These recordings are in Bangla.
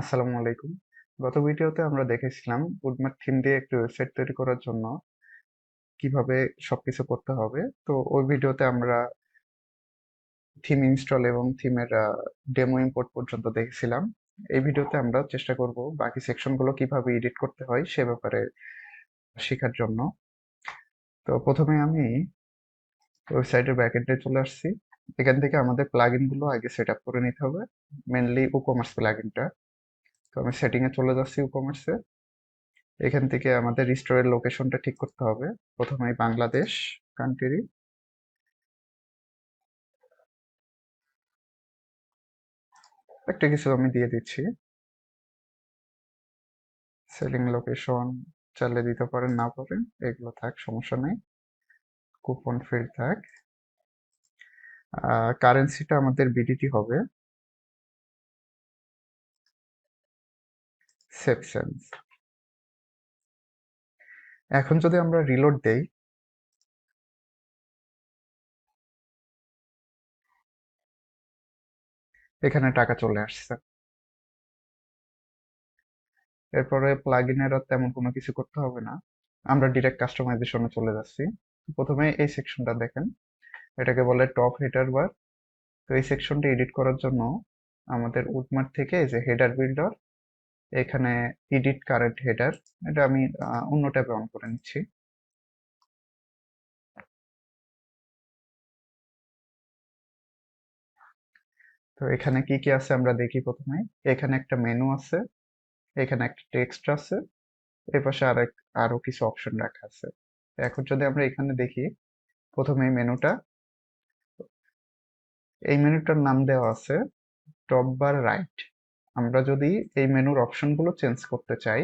আসসালামু আলাইকুম। গত ভিডিওতে আমরা দেখেছিলাম উডমার্ট থিম দিয়ে একটি ওয়েবসাইট তৈরি করার জন্য কীভাবে সবকিছু করতে হবে। তো ওই ভিডিওতে আমরা থিম ইনস্টল এবং থিমের ডেমো ইম্পোর্ট পর্যন্ত দেখেছিলাম। এই ভিডিওতে আমরা চেষ্টা করব বাকি সেকশনগুলো কীভাবে এডিট করতে হয় সে ব্যাপারে শেখার জন্য। তো প্রথমে আমি ওয়েবসাইটের ব্যাকএন্ডে চলে আসছি। এখান থেকে আমাদের প্লাগইনগুলো আগে সেট আপ করে নিতে হবে। মেনলি ও কমার্স প্লাগইনটা তো আমি সেটিং এ চলে যাচ্ছি কমার্সে এখান থেকে আমাদের স্টোরের লোকেশনটা ঠিক করতে হবে। প্রথমে বাংলাদেশ কান্ট্রি একটা কিছু আমি দিয়ে দিচ্ছি। সেলিং লোকেশন চাইলে দিতে পারেন না পারেন, এগুলো থাক, সমস্যা নেই। কুপন ফিল্ড থাক। কারেন্সিটা আমাদের বিডিটি হবে। সেপসেন্স এখন যদি আমরা রিলোড দেই, এখানে টাকা চলে আসছে। এরপরে প্লাগ প্লাগইনের আর তেমন কোনো কিছু করতে হবে না। আমরা ডিরেক্ট কাস্টমাইজেশনে চলে যাচ্ছি। প্রথমে এই সেকশনটা দেখেন। এটাকে বলে টপ হেডার বার তো এই সেকশনটা এডিট করার জন্য আমাদের উডমার্ট থেকে যে হেডার বিল্ডার এখানে এডিট কারেন্ট হেডার এটা আমি অন্য ট্যাবে অন করে নিচ্ছি। তো এখানে কি কি আছে আমরা দেখি প্রথমে। এখানে একটা মেনু আছে, এখানে একটা টেক্সট আছে, এর পাশে আর আরও কিছু অপশন রাখা আছে। এখন যদি আমরা এখানে দেখি, প্রথমে মেনুটা এই মেনুটার নাম দেওয়া আছে টপ বার রাইট আমরা যদি এই মেনুর অপশনগুলো চেঞ্জ করতে চাই,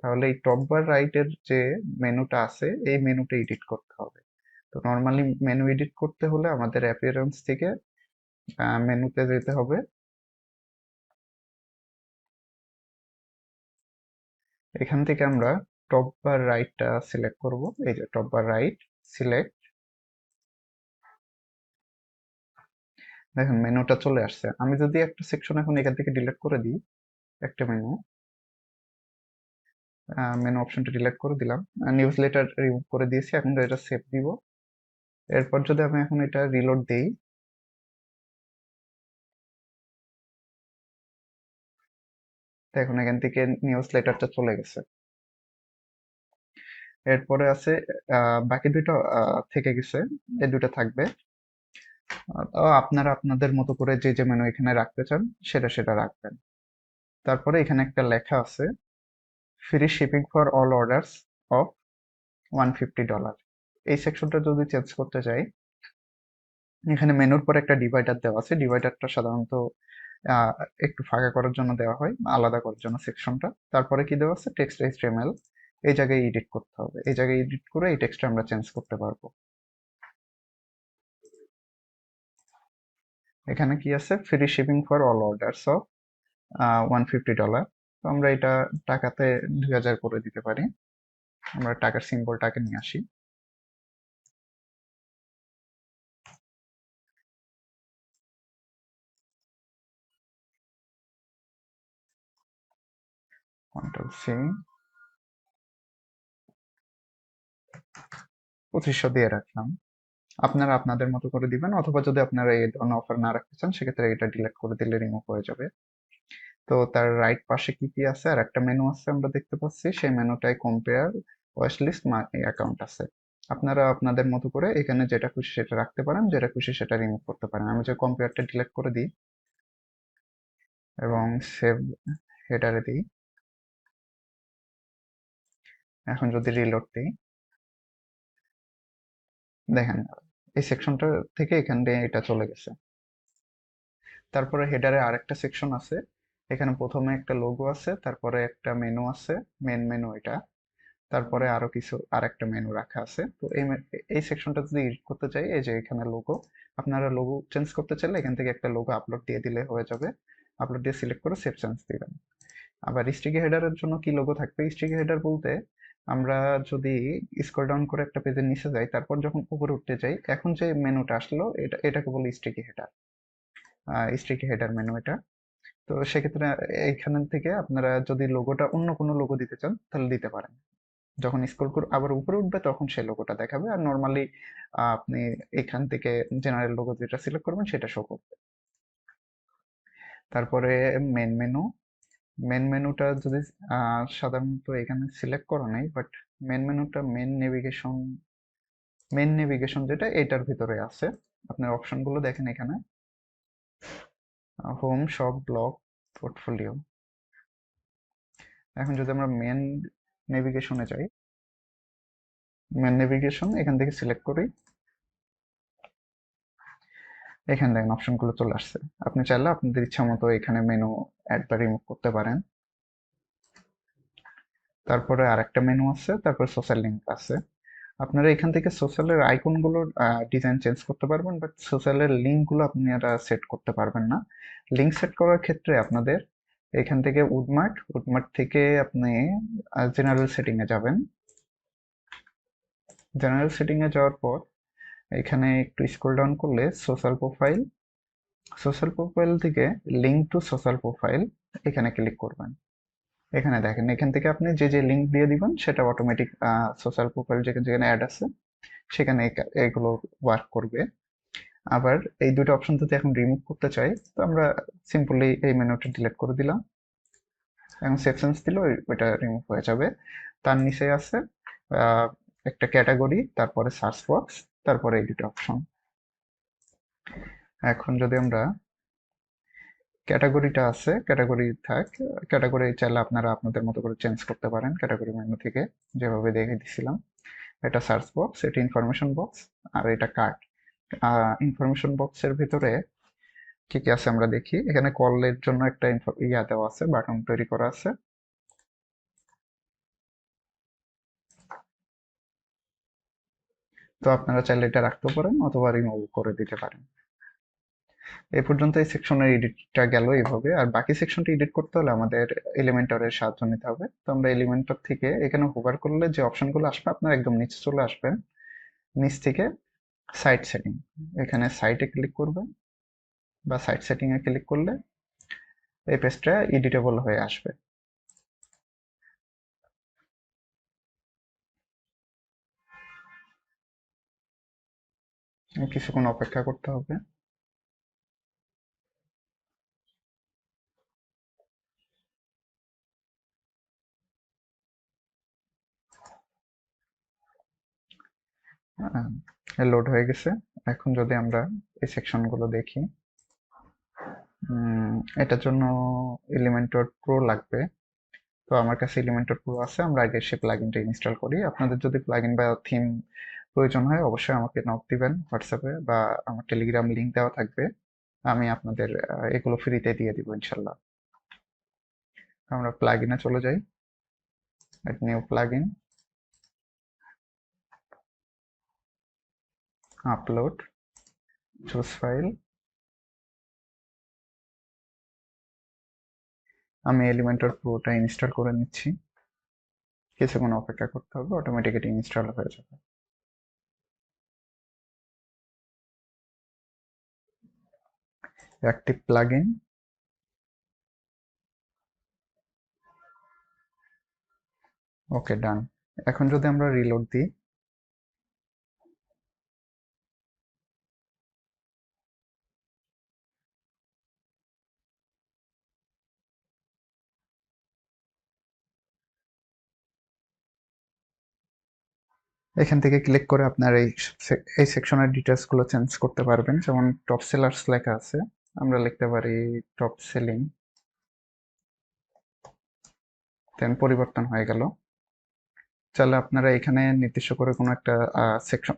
তাহলে এই টপ বার রাইটের যে মেনুটা আছে, এই মেনুটা এডিট করতে হবে। তো নর্মালি মেনু এডিট করতে হলে আমাদের অ্যাপিয়ারেন্স থেকে মেনুতে যেতে হবে। এখান থেকে আমরা টপ বার রাইটটা সিলেক্ট করব। এই যে টপ বার রাইট সিলেক্ট দেখেন, মেনুটা চলে আসছে। আমি যদি একটা সেকশন এখন এখান থেকে ডিলিট করে দিই, একটা মেনু মেনু অপশনটা ডিলিট করে দিলাম। নিউজ লেটার রিমুভ করে দিয়েছি, এখন এটা সেভ দিব। এরপর যদি আমি এখন এটা রিলোড দেই এখন এখান থেকে নিউজ লেটারটা চলে গেছে। এরপরে আছে বাকি দুটো থেকে গেছে, এই দুটো থাকবে। আপনারা আপনাদের মতো করে যে যে মেনু এখানে রাখতে চান, সেটা সেটা রাখবেন। তারপরে এখানে একটা লেখা আছে free shipping for all orders of one fifty dollar এই সেকশনটা যদি চেঞ্জ করতে চাই এখানে মেনুর পর একটা ডিভাইডার দেওয়া আছে। ডিভাইডারটা সাধারণত একটু ফাঁকা করার জন্য দেওয়া হয়, আলাদা করার জন্য সেকশনটা তারপরে কি দেওয়া আছে? টেক্সট এইচটিএমএল এই জায়গায় এডিট করতে হবে। এই জায়গায় এডিট করে এই টেক্সটটা আমরা চেঞ্জ করতে পারব। এখানে কি আছে? Free shipping for all orders of one fifty dollar তো আমরা এটা টাকাতে দুই হাজার করে দিতে পারি। আমরা টাকার সিম্বলটাকে নিয়ে আসি। পঁচিশশো দিয়ে রাখলাম। আপনারা আপনাদের মতো করে দিবেন, অথবা যদি আপনারা এই ধরনের অফার না রাখতে চান, সেক্ষেত্রে এটা ডিলিট করে দিলে রিমুভ হয়ে যাবে। তো তার রাইট পাশে কি কি আছে? আর একটা মেনু আছে আমরা দেখতে পাচ্ছি, সেই মেনুটায় কম্পেয়ার ওয়েস লিস্ট অ্যাকাউন্ট আছে। আপনারা আপনাদের মতো করে এখানে যেটা খুশি সেটা রাখতে পারেন, যেটা খুশি সেটা রিমুভ করতে পারেন। আমি যে কম্পেয়ারটা ডিলিট করে দিই, এবং সেভ হেডারে দিই। এখন যদি রিলোড দিই, দেখেন এই সেকশনটা থেকে এখান দিয়ে এটা চলে গেছে। তারপরে হেডারে আরেকটা সেকশন আছে। এখানে প্রথমে একটা লোগো আছে, তারপরে একটা মেনু আছে মেন মেনু এটা। তারপরে আরও কিছু আর একটা মেনু রাখা আছে। তো এই এই সেকশনটা যদি এডিট করতে চাই, এই যে এখানে লোগো আপনারা লোগো চেঞ্জ করতে চাইলে এখান থেকে একটা লোগো আপলোড দিয়ে দিলে হয়ে যাবে। আপলোড দিয়ে সিলেক্ট করে সেভ চেঞ্জ দিবেন। আবার স্টিকি হেডারের জন্য কি লোগো থাকবে? স্টিকি হেডার বলতে আমরা যদি স্ক্রল ডাউন করে একটা পেজের নিচে যাই, তারপর যখন উপরে উঠতে যাই, এখন যে মেনুটা আসলো, এটা, এটাকে বলি sticky header sticky header menu এটা। তো সেক্ষেত্রে এইখান থেকে আপনারা যদি লোগোটা অন্য কোনো লোগো দিতে চান, তাহলে দিতে পারেন। যখন স্ক্রল করে, আবার উপরে উঠবে, তখন সেই লোগোটা দেখাবে। আর নর্মালি আপনি এখান থেকে জেনারেল লোগো যেটা সিলেক্ট করবেন, সেটা শো করবে। তারপরে মেন মেনু মেন মেনুটা যদি সাধারণত এখানে সিলেক্ট করা নেই বাট মেন মেনুটা মেন নেভিগেশন মেন নেভিগেশন যেটা, এটার ভিতরে আছে। আপনার অপশনগুলো দেখেন এখানে। হোম শপ ব্লগ পোর্টফোলিও এখন যদি আমরা মেন নেভিগেশনে যাই মেন নেভিগেশন এখান থেকে সিলেক্ট করি। এখানে দেখেন অপশনগুলো চলে আসছে। আপনি চাইলে আপনাদের ইচ্ছা মতো এখানে মেনু অ্যাড বা রিমুভ করতে পারেন। তারপরে আরেকটা মেনু আছে, তারপরে সোশ্যাল লিঙ্ক আছে। আপনারা এখান থেকে সোশ্যালের আইকনগুলোর ডিজাইন চেঞ্জ করতে পারবেন বাট সোশ্যালের লিঙ্কগুলো আপনারা সেট করতে পারবেন না। লিঙ্ক সেট করার ক্ষেত্রে আপনাদের এখান থেকে উডমার্ট উডমার্ট থেকে আপনি জেনারেল সেটিংয়ে যাবেন। জেনারেল সেটিংয়ে যাওয়ার পর এখানে একটু স্ক্রল ডাউন করলে সোশ্যাল প্রোফাইল সোশ্যাল প্রোফাইল থেকে লিঙ্ক টু সোশ্যাল প্রোফাইল এখানে ক্লিক করবেন। এখানে দেখেন, এখান থেকে আপনি যে যে লিঙ্ক দিয়ে দিবেন, সেটা অটোমেটিক সোশ্যাল প্রোফাইল যেখানে যেখানে অ্যাড আছে, সেখানে এগুলো ওয়ার্ক করবে। আবার এই দুটো অপশন যদি এখন রিমুভ করতে চাই, তো আমরা সিম্পলি এই মেনুটা ডিলিট করে দিলাম। এখন সেকশনস দিলে, ওইটা রিমুভ হয়ে যাবে। তার নিচে আছে একটা ক্যাটাগরি তারপরে সার্চ বক্স তারপরে এই দুটো অপশন এখন যদি আমরা ক্যাটাগরিটা আছে, ক্যাটাগরি থাক, ক্যাটাগরি চাইলে আপনারা আপনাদের মতো করে চেঞ্জ করতে পারেন, ক্যাটাগরি মেনু থেকে যেভাবে দেখে দিছিলাম। এটা সার্চ বক্স এটা ইনফরমেশন বক্স আর এটা কার্ড ইনফরমেশন বক্সের ভিতরে কি কি আছে আমরা দেখি। এখানে কলের জন্য একটা ইয়া দেওয়া আছে বাটন তৈরি করা আছে। তো আপনারা চাইলে এটা রাখতে পারেন অথবা রিমুভ করে দিতে পারেন। এই পর্যন্ত এই সেকশনের এডিটটা গেল এইভাবে। আর বাকি সেকশনটা এডিট করতে হলে আমাদের এলিমেন্টরের সাহায্য নিতে হবে। তো আমরা এলিমেন্টর থেকে এখানে হোভার করলে যে অপশনগুলো আসবে আপনার একদম নিচে চলে আসবেন নিচ থেকে সাইট সেটিং এখানে সাইটে ক্লিক করবেন বা সাইট সেটিং এ ক্লিক করলে এই পেজটা এডিটেবল হয়ে আসবে। কিছুক্ষণ অপেক্ষা করতে হবে। লোড হয়ে গেছে। এখন যদি আমরা এই সেকশনগুলো দেখি এটার জন্য এলিমেন্টর প্রো লাগবে। তো আমার কাছে এলিমেন্টর প্রো আছে, আমরা আগে সে প্লাগইনটা ইনস্টল করি। আপনাদের যদি প্লাগইন বা থিম প্রয়োজন হয়, অবশ্যই আমাকে নক দিবেন হোয়াটসঅ্যাপে বা আমার টেলিগ্রাম লিঙ্ক দেওয়া থাকবে। আমি আপনাদের এগুলো ফ্রিতে দিয়ে দিব, ইনশাল্লাহ। আমরা প্লাগইনে চলে যাই। New plugin upload choose file আমি এলিমেন্টর পুরোটা ইনস্টল করে নিচ্ছি। কিছুক্ষণ অপেক্ষা করতে হবে অটোমেটিক এটি ইনস্টল হয়ে যাবে। অ্যাক্টিভ প্লাগইন ওকে ডান এখন যদি আমরা রিলোড দিই এখান থেকে ক্লিক করে আপনার এই এই সেকশনের ডিটেলসগুলো চেঞ্জ করতে পারবেন। যেমন টপ সেলার্স লেখা আছে, আমরা লিখতে পারি টপ সেলিং দেন পরিবর্তন হয়ে গেল। চাইলে আপনারা এখানে নির্দিষ্ট করে কোনো একটা সেকশন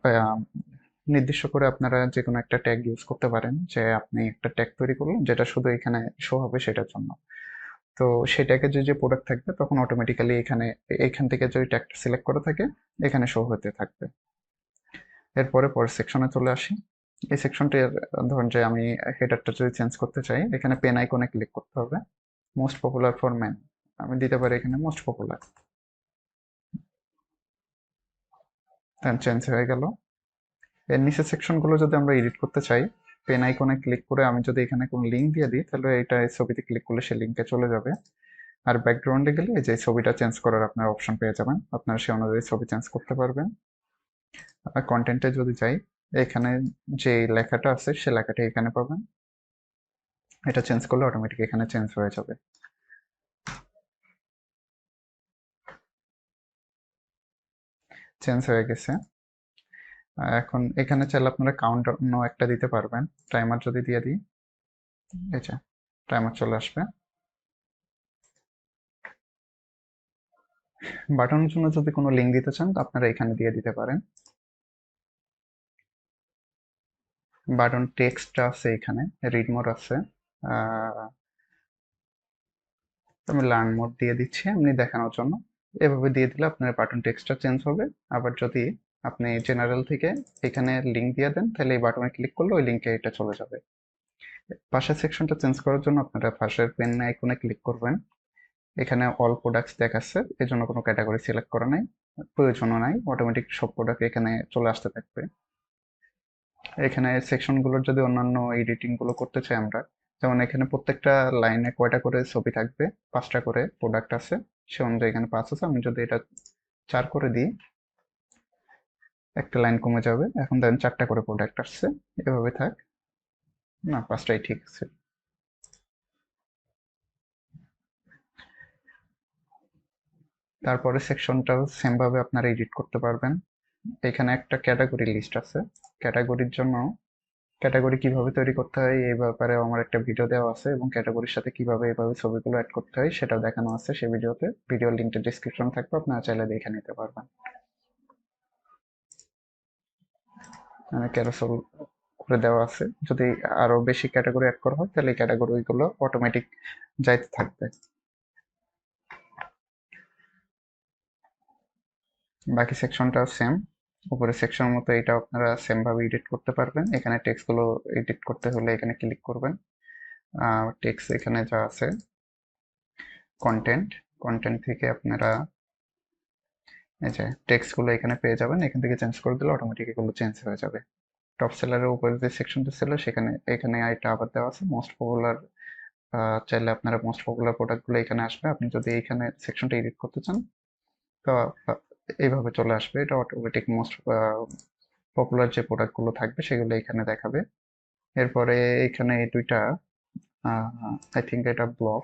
নির্দিষ্ট করে আপনারা যে কোনো একটা ট্যাগ ইউজ করতে পারেন, যে আপনি একটা ট্যাগ তৈরি করলেন, যেটা শুধু এখানে শো হবে সেটার জন্য। তো সেটাকে যে যে প্রোডাক্ট থাকবে তখন অটোমেটিক্যালি এখানে, এখান থেকে যদি ট্যাগটা সিলেক্ট করা থাকে, এখানে শো হতে থাকবে। এরপরে পরের সেকশনে চলে আসি। এই সেকশনটির ধরুন যে আমি হেডারটা যদি চেঞ্জ করতে চাই, এখানে পেন আইকনে ক্লিক করতে হবে। মোস্ট পপুলার ফর ম্যান আমি দিতে পারি এখানে মোস্ট পপুলার চেঞ্জ হয়ে গেল। এর নিচের সেকশনগুলো যদি আমরা এডিট করতে চাই পেন আইকনে ক্লিক করে আমি যদি এখানে কোনো লিঙ্ক দিয়ে দিই, তাহলে এটা এই ছবিতে ক্লিক করলে সেই লিঙ্কে চলে যাবে। আর ব্যাকগ্রাউন্ডে গেলে এই যে ছবিটা চেঞ্জ করার আপনার অপশন পেয়ে যাবেন। আপনারা সেই অনুযায়ী ছবি চেঞ্জ করতে পারবেন। আর কন্টেন্টে যদি যাই, এখানে যে লেখাটা আছে, সে লেখাটা এখানে পাবেন। এটা চেঞ্জ করলে অটোমেটিক এখানে চেঞ্জ হয়ে যাবে। চেঞ্জ হয়ে গেছে। এখন এখানে চাইলে আপনারা কাউন্টারও একটা দিতে পারবেন। টাইমার যদি দিয়ে দিই। এই যে টাইমার চলে আসবে। বাটনের জন্য যদি কোনো লিঙ্ক দিতে চান তো আপনারা এখানে দিয়ে দিতে পারেন। বাটন টেক্সটটা আছে এখানে রিড মোড আছে। আমি লার্ন মোড দিয়ে দিচ্ছি এমনি দেখানোর জন্য। এভাবে দিয়ে দিলে আপনার বাটন টেক্সটটা চেঞ্জ হবে। আবার যদি আপনি জেনারেল থেকে এখানে লিঙ্ক দিয়ে দেন, তাহলে এই বাটনে ক্লিক করলে ওই লিঙ্কে এটা চলে যাবে। পাশের সেকশনটা চেঞ্জ করার জন্য আপনারা পাশের পেন আইকনে ক্লিক করবেন। এখানে অল প্রোডাক্টস দেখাচ্ছে এই জন্য কোনো ক্যাটাগরি সিলেক্ট করা নাই, প্রয়োজনও নাই অটোমেটিক সব প্রোডাক্ট এখানে চলে আসতে থাকবে। এখানে সেকশনগুলোর যদি অন্যান্য এডিটিংগুলো করতে চাই আমরা, যেমন এখানে প্রত্যেকটা লাইনে কয়টা করে ছবি থাকবে, পাঁচটা করে প্রোডাক্ট আছে, সে অনুযায়ী এখানে পাঁচ আছে, আমি যদি এটা চার করে দিই একটা লাইন কমে যাবে। এখন দেখেন চারটা করে প্রোডাক্ট আসছে, এভাবে থাক। না, পাঁচটাই ঠিক আছে। তারপরে সেকশনটাও সেম ভাবে আপনারা এডিট করতে পারবেন। এখানে একটা ক্যাটাগরি লিস্ট আছে। ক্যাটাগরির জন্য ক্যাটাগরি কীভাবে তৈরি করতে হয়, এই ব্যাপারে আমার একটা ভিডিও দেওয়া আছে এবং ক্যাটাগরির সাথে কীভাবে এভাবে ছবিগুলো অ্যাড করতে হয় সেটাও দেখানো আছে সেই ভিডিওতে ভিডিও লিঙ্কটা ডিসক্রিপশন থাকবে, আপনারা চাইলে দেখে নিতে পারবেন মানে ক্যারোসেল করে দেওয়া আছে। যদি আরও বেশি ক্যাটাগরি অ্যাড করা হয়, তাহলে এই ক্যাটাগরিগুলো অটোমেটিক যাইতে থাকবে। বাকি সেকশনটাও সেম উপরে সেকশন মতো এটা আপনারা সেম ভাবে এডিট করতে পারবেন। এখানে টেক্সটগুলো এডিট করতে হলে এখানে ক্লিক করবেন। টেক্সট এখানে যা আছে কন্টেন্ট কন্টেন্ট থেকে আপনারা এই যে টেক্সটগুলো এখানে পেয়ে যাবেন, এখান থেকে চেঞ্জ করে দিলে অটোমেটিক এগুলো চেঞ্জ হয়ে যাবে। টপ সেলারের উপরে যে সেকশনটা ছিল, সেখানে, এখানে এটা আবার দেওয়া আছে। মোস্ট পপুলার চাইলে আপনারা মোস্ট পপুলার প্রোডাক্টগুলো এখানে আসবে। আপনি যদি এখানে সেকশনটা এডিট করতে চান, তো এইভাবে চলে আসবে। এটা অটোমেটিক মোস্ট পপুলার যে প্রোডাক্টগুলো থাকবে, সেগুলো এখানে দেখাবে। এরপরে এখানে এই দুইটা আই থিঙ্ক এটা ব্লগ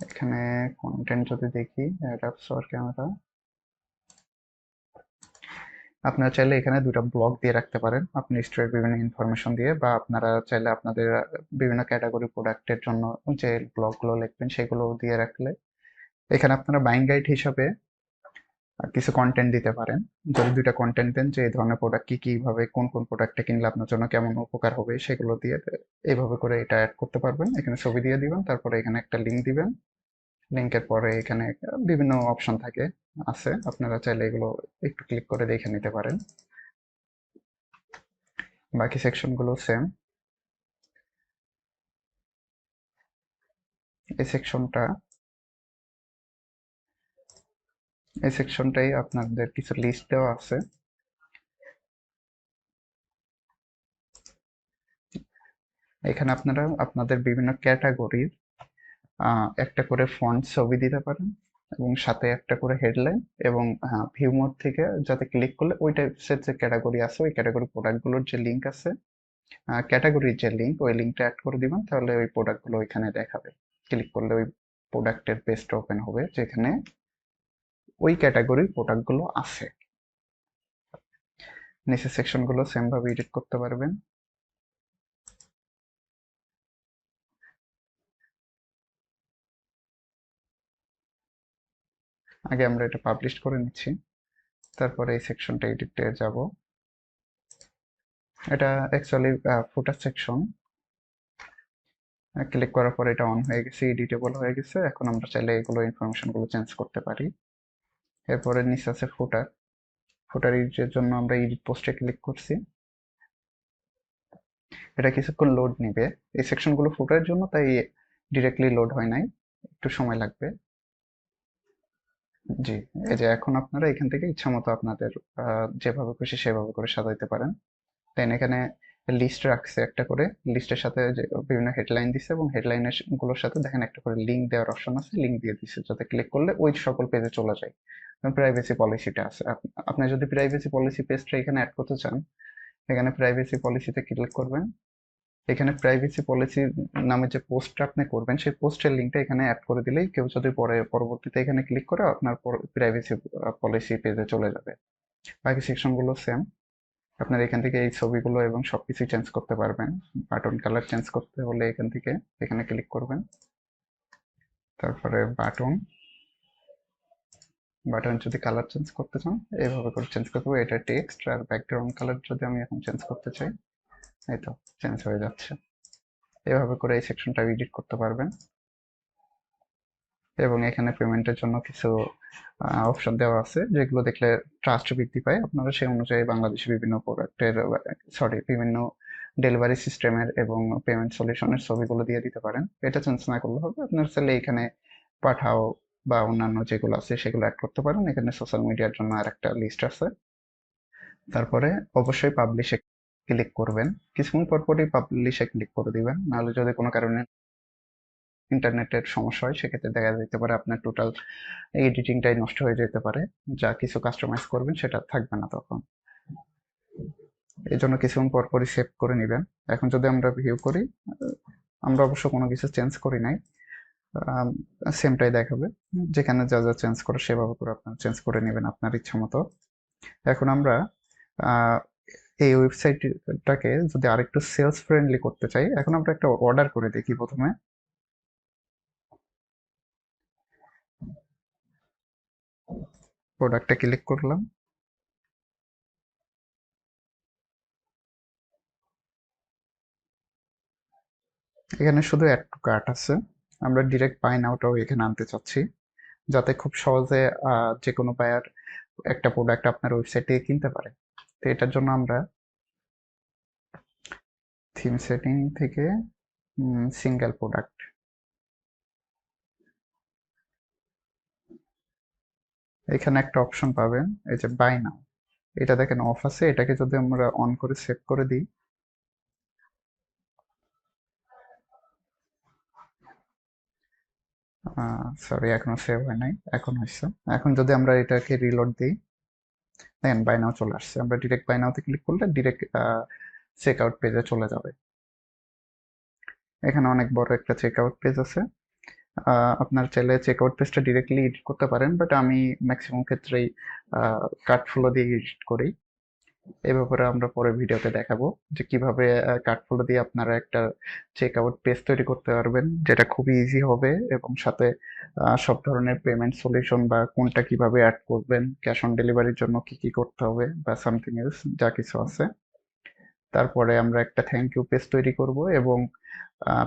এখানে কন্টেন্ট যদি দেখি অ্যাডাপস অর ক্যামেরা আপনারা চাইলে এখানে দুটা ব্লগ দিয়ে রাখতে পারেন। আপনি স্টোরের বিভিন্ন ইনফরমেশন দিয়ে বা আপনারা চাইলে আপনাদের বিভিন্ন ক্যাটাগরি প্রোডাক্টের জন্য যে ব্লগগুলো লিখবেন সেগুলো দিয়ে রাখলে এখানে আপনারা বাইং গাইড হিসাবে কিছু কন্টেন্ট দিতে পারেন। যদি দুইটা কন্টেন্ট দেন যে এই ধরনের প্রোডাক্ট কি, কীভাবে, কোন কোন প্রোডাক্টটা কিনলে আপনার জন্য কেমন উপকার হবে, সেগুলো দিয়ে এইভাবে করে এটা অ্যাড করতে পারবেন। এখানে ছবি দিয়ে দিবেন, তারপরে এখানে একটা লিঙ্ক দিবেন। লিঙ্কের পরে এখানে বিভিন্ন অপশন থাকে, আছে। আপনারা চাইলে এগুলো একটু ক্লিক করে দেখে নিতে পারেন। বাকি সেকশনগুলো সেম এই সেকশনটা এই সেকশনটাই আপনাদের কিছু লিস্ট দেওয়া আছে। এখানে আপনারা, আপনাদের বিভিন্ন ক্যাটাগরির একটা করে ফন্ট ছবি দিতে পারেন এবং সাথে একটা করে হেডলাইন এবং ভিউ মোড থেকে যাতে ক্লিক করলে ওই টাইপসের যে ক্যাটাগরি আছে, ওই ক্যাটাগরি প্রোডাক্টগুলোর যে লিঙ্ক আছে ক্যাটাগরির যে লিঙ্ক ওই লিঙ্কটা অ্যাড করে দিবেন, তাহলে ওই প্রোডাক্টগুলো ওইখানে দেখাবে। ক্লিক করলে ওই প্রোডাক্টের পেজটা ওপেন হবে, যেখানে ওই ক্যাটাগরির প্রোডাক্টগুলো আছে। নিচের সেকশনগুলো সেমভাবে এডিট করতে পারবেন। আগে আমরা এটা পাবলিশ করে নিচ্ছি। তারপরে এই সেকশনটা এডিটে যাব। এটা অ্যাকচুয়ালি ফুটার সেকশন ক্লিক করার পর এটা অন হয়ে গেছে এডিটেবল হয়ে গেছে। এখন আমরা চাইলে এগুলো ইনফরমেশনগুলো চেঞ্জ করতে পারি। এরপরে নিচে আছে ফুটার ফুটার এডিটের জন্য আমরা এডিট পোস্টে ক্লিক করছি। এটা কিছুক্ষণ লোড নিবে। এই সেকশনগুলো ফুটারের জন্য, তাই ডিরেক্টলি লোড হয় নাই। একটু সময় লাগবে। জি, এই যে এখন আপনারা এখান থেকে ইচ্ছা মতো আপনাদের যেভাবে খুশি সেভাবে করে সাজাইতে পারেন। দেন এখানে লিস্ট রাখছে একটা করে। লিস্টের সাথে যে বিভিন্ন হেডলাইন দিছে এবং হেডলাইনেরগুলোর সাথে দেখেন একটা করে লিঙ্ক দেওয়ার অপশন আছে লিঙ্ক দিয়ে দিছে যাতে ক্লিক করলে ওই সকল পেজে চলে যায়। প্রাইভেসি পলিসিটা আছে। আপ- আপনি যদি প্রাইভেসি পলিসি পেজটা এখানে অ্যাড করতে চান, এখানে প্রাইভেসি পলিসিতে ক্লিক করবেন। এখানে প্রাইভেসি পলিসি নামে যে পোস্টটা আপনি করবেন, সেই পোস্টের লিঙ্কটা এখানে অ্যাড করে দিলেই কেউ যদি পরে, পরবর্তীতে এখানে ক্লিক করে আপনার প্রাইভেসি পলিসি পেজে চলে যাবে। বাকি সেকশনগুলো সেম আপনার এখান থেকে এই ছবিগুলো এবং সবকিছু চেঞ্জ করতে পারবেন। বাটন কালার চেঞ্জ করতে হলে এখান থেকে এখানে ক্লিক করবেন। তারপরে বাটন বাটন যদি কালার চেঞ্জ করতে চান এইভাবে করে চেঞ্জ করতে এটা টেক্সট আর ব্যাকগ্রাউন্ড কালার যদি আমি এখন চেঞ্জ করতে চাই। এই তো চেঞ্জ হয়ে যাচ্ছে। এভাবে করে এই সেকশনটা এডিট করতে পারবেন। এবং এখানে পেমেন্টের জন্য কিছু অপশন দেওয়া আছে, যেগুলো দেখলে ট্রাস্ট বৃদ্ধি পায়। আপনারা সেই অনুযায়ী বাংলাদেশে বিভিন্ন প্রোডাক্টের সরি বিভিন্ন ডেলিভারি সিস্টেমের এবং পেমেন্ট সলিউশনের ছবিগুলো দিয়ে দিতে পারেন। এটা চেঞ্জ না করলে হবে। আপনার চাইলে এখানে পাঠাও বা অন্যান্য যেগুলো আছে সেগুলো অ্যাড করতে পারেন। এখানে সোশ্যাল মিডিয়ার জন্য আর একটা লিস্ট আছে। তারপরে অবশ্যই পাবলিশে ক্লিক করবেন। কিছুক্ষণ পর পরই পাবলিশে ক্লিক করে দিবেন। নাহলে যদি কোনো কারণে ইন্টারনেটের সমস্যা হয়, সেক্ষেত্রে দেখা যেতে পারে আপনার টোটাল এডিটিংটাই নষ্ট হয়ে যেতে পারে। যা কিছু কাস্টমাইজ করবেন, সেটা থাকবে না তখন। এই জন্য কিছুক্ষণ পর পরই সেভ করে নেবেন। এখন যদি আমরা ভিউ করি, আমরা অবশ্য কোনো কিছু চেঞ্জ করি নাই। সেমটাই দেখাবে। যেখানে যা যা চেঞ্জ করে, সেভাবে করে আপনার চেঞ্জ করে নেবেন আপনার ইচ্ছা মতো। এখন আমরা এই ওয়েবসাইটটাকে যদি আরেকটু সেলস ফ্রেন্ডলি করতে চাই, এখন আমরা একটা অর্ডার করে দেখি প্রথমে। প্রোডাক্টটা ক্লিক করলাম। এখানে শুধু অ্যাড টু কার্ট আছে। আমরা ডিরেক্ট বাই নাওটাও এখানে আনতে চাচ্ছি। যাতে খুব সহজে যে কোনো বায়ার একটা প্রোডাক্ট আপনার ওয়েবসাইটে কিনতে পারে। তো এটার জন্য আমরা থিম সেটিং থেকে সিঙ্গেল প্রোডাক্ট এখানে একটা অপশন পাবেন, এই যে বাই নাও এটা দেখেন অফ আছে, এটাকে যদি আমরা অন করে সেভ করে দিই। সরি এখনও সেভ হয় নাই, এখন হয়েছে। এখন যদি আমরা এটাকে রিলোড দিই দেখেন বাই নাও চলে আসছে। আমরা ডিরেক্ট বাই নাওতে ক্লিক করলে ডিরেক্ট চেক আউট পেজে চলে যাবে। এখানে অনেক বড় একটা চেক আউট পেজ আছে আপনার চাইলে চেক আউট পেজটা ডিরেক্টলি এডিট করতে পারেন বাট আমি ম্যাক্সিমাম ক্ষেত্রেই কার্ড ফ্লো দিয়ে এডিট করি। এই ব্যাপারে আমরা পরে ভিডিওতে দেখাবো যে কীভাবে কার্ড ফ্লো দিয়ে আপনারা একটা চেকআউট পেজ তৈরি করতে পারবেন, যেটা খুবই ইজি হবে এবং সাথে সব ধরনের পেমেন্ট সলিউশন বা কোনটা কীভাবে অ্যাড করবেন ক্যাশ অন ডেলিভারির জন্য কি কি করতে হবে বা সামথিং এলস যা কিছু আছে। তারপরে আমরা একটা থ্যাংক ইউ পেজ তৈরি করব এবং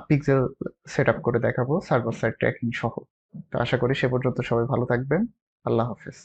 পিক্সেল সেট আপ করে দেখাবো সার্ভার সাইড ট্র্যাকিং সহ। তো আশা করি সে পর্যন্ত সবাই ভালো থাকবেন। আল্লাহ হাফেজ।